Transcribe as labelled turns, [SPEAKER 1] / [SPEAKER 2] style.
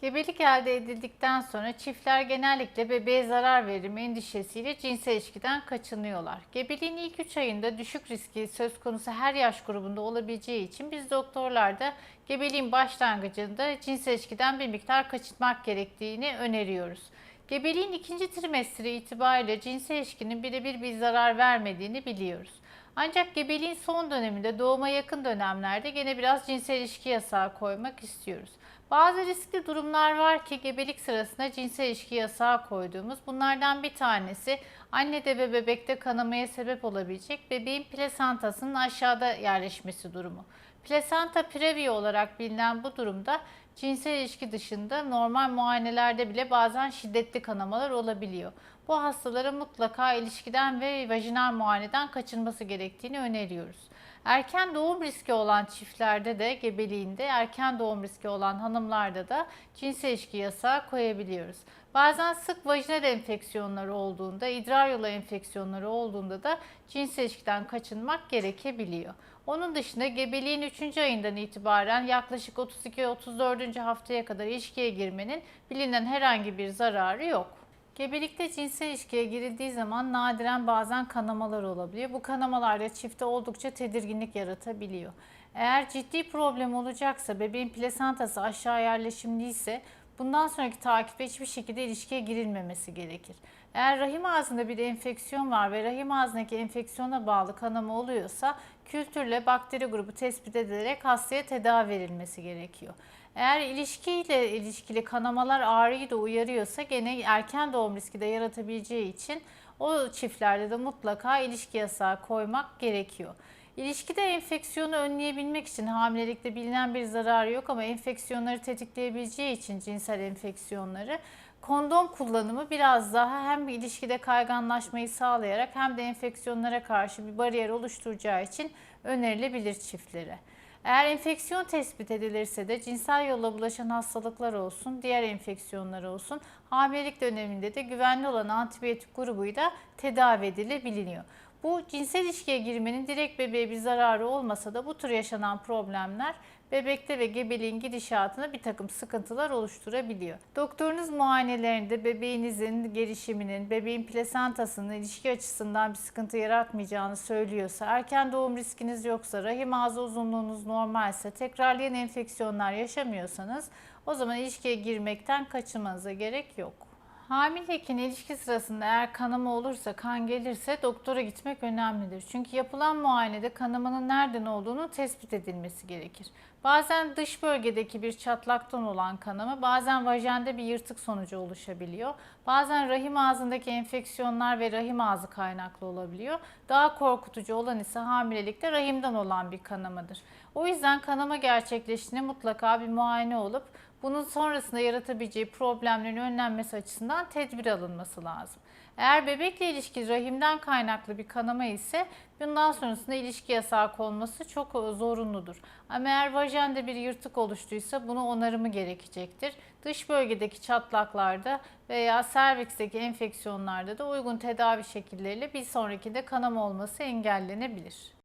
[SPEAKER 1] Gebelik elde edildikten sonra çiftler genellikle bebeğe zarar verim endişesiyle cinsel ilişkiden kaçınıyorlar. Gebeliğin ilk 3 ayında düşük riski söz konusu her yaş grubunda olabileceği için biz doktorlar da gebeliğin başlangıcında cinsel ilişkiden bir miktar kaçınmak gerektiğini öneriyoruz. Gebeliğin ikinci trimestri itibariyle cinsel ilişkinin birebir bir zarar vermediğini biliyoruz. Ancak gebeliğin son döneminde doğuma yakın dönemlerde gene biraz cinsel ilişki yasağı koymak istiyoruz. Bazı riskli durumlar var ki gebelik sırasında cinsel ilişki yasağı koyduğumuz. Bunlardan bir tanesi annede ve bebekte kanamaya sebep olabilecek bebeğin plasentasının aşağıda yerleşmesi durumu. Plasenta previa olarak bilinen bu durumda cinsel ilişki dışında normal muayenelerde bile bazen şiddetli kanamalar olabiliyor. Bu hastalara mutlaka ilişkiden ve vajinal muayeneden kaçınması gerektiğini öneriyoruz. Erken doğum riski olan çiftlerde de gebeliğinde erken doğum riski olan hanımlarda da cinsel ilişki yasağı koyabiliyoruz. Bazen sık vajinal enfeksiyonları olduğunda, idrar yolu enfeksiyonları olduğunda da cinsel ilişkiden kaçınmak gerekebiliyor. Onun dışında gebeliğin 3. ayından itibaren yaklaşık 32-34. haftaya kadar ilişkiye girmenin bilinen herhangi bir zararı yok. Gebelikte cinsel ilişkiye girildiği zaman nadiren bazen kanamalar olabiliyor. Bu kanamalar da çifte oldukça tedirginlik yaratabiliyor. Eğer ciddi problem olacaksa, bebeğin plasentası aşağı yerleşimliyse bundan sonraki takipte hiçbir şekilde ilişkiye girilmemesi gerekir. Eğer rahim ağzında bir enfeksiyon var ve rahim ağzındaki enfeksiyona bağlı kanama oluyorsa kültürle bakteri grubu tespit edilerek hastaya tedavi verilmesi gerekiyor. Eğer ilişkiyle ilişkili kanamalar ağrıyı da uyarıyorsa gene erken doğum riski de yaratabileceği için o çiftlerde de mutlaka ilişki yasağı koymak gerekiyor. İlişkide enfeksiyonu önleyebilmek için hamilelikte bilinen bir zararı yok ama enfeksiyonları tetikleyebileceği için cinsel enfeksiyonları kondom kullanımı biraz daha hem ilişkide kayganlaşmayı sağlayarak hem de enfeksiyonlara karşı bir bariyer oluşturacağı için önerilebilir çiftlere. Eğer enfeksiyon tespit edilirse de cinsel yolla bulaşan hastalıklar olsun, diğer enfeksiyonlar olsun, hamilelik döneminde de güvenli olan antibiyotik grubuyla tedavi edilebiliyor. Bu cinsel ilişkiye girmenin direkt bebeğe bir zararı olmasa da bu tür yaşanan problemler bebekte ve gebeliğin gidişatına bir takım sıkıntılar oluşturabiliyor. Doktorunuz muayenelerinde bebeğinizin gelişiminin, bebeğin plasentasının ilişki açısından bir sıkıntı yaratmayacağını söylüyorsa, erken doğum riskiniz yoksa, rahim ağzı uzunluğunuz normalse, tekrarlayan enfeksiyonlar yaşamıyorsanız o zaman ilişkiye girmekten kaçınmanıza gerek yok. Hamileyken ilişki sırasında eğer kanama olursa, kan gelirse doktora gitmek önemlidir. Çünkü yapılan muayenede kanamanın nereden olduğunu tespit edilmesi gerekir. Bazen dış bölgedeki bir çatlaktan olan kanama, bazen vajende bir yırtık sonucu oluşabiliyor. Bazen rahim ağzındaki enfeksiyonlar ve rahim ağzı kaynaklı olabiliyor. Daha korkutucu olan ise hamilelikte rahimden olan bir kanamadır. O yüzden kanama gerçekleştiğinde mutlaka bir muayene olup bunun sonrasında yaratabileceği problemlerin önlenmesi açısından tedbir alınması lazım. Eğer bebekle ilişki rahimden kaynaklı bir kanama ise bundan sonrasında ilişki yasağı konması çok zorunludur. Ama eğer vajende bir yırtık oluştuysa bunu onarımı gerekecektir. Dış bölgedeki çatlaklarda veya serviksteki enfeksiyonlarda da uygun tedavi şekilleriyle bir sonrakinde kanama olması engellenebilir.